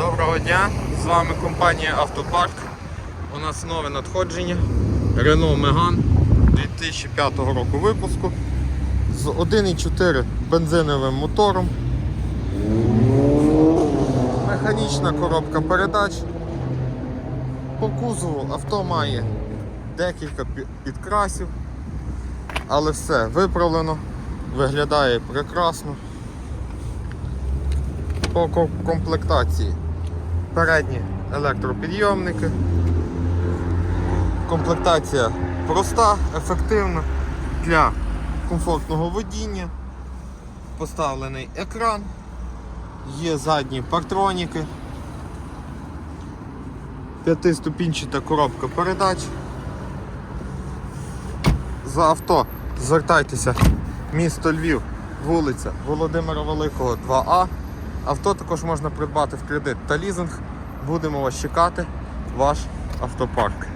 Доброго дня! З вами компанія Автопарк. У нас нове надходження Renault Megane 2005 року випуску з 1,4 бензиновим мотором. Механічна коробка передач. По кузову авто має декілька підкрасів, але все виправлено, виглядає прекрасно. По комплектації передні електропідйомники. Комплектація проста, ефективна для комфортного водіння. Поставлений екран, є задні партроніки, п'ятиступінчата коробка передач. За авто звертайтеся, місто Львів, вулиця Володимира Великого, 2А. Авто також можна придбати в кредит та лізинг. Будемо вас чекати, ваш автопарк.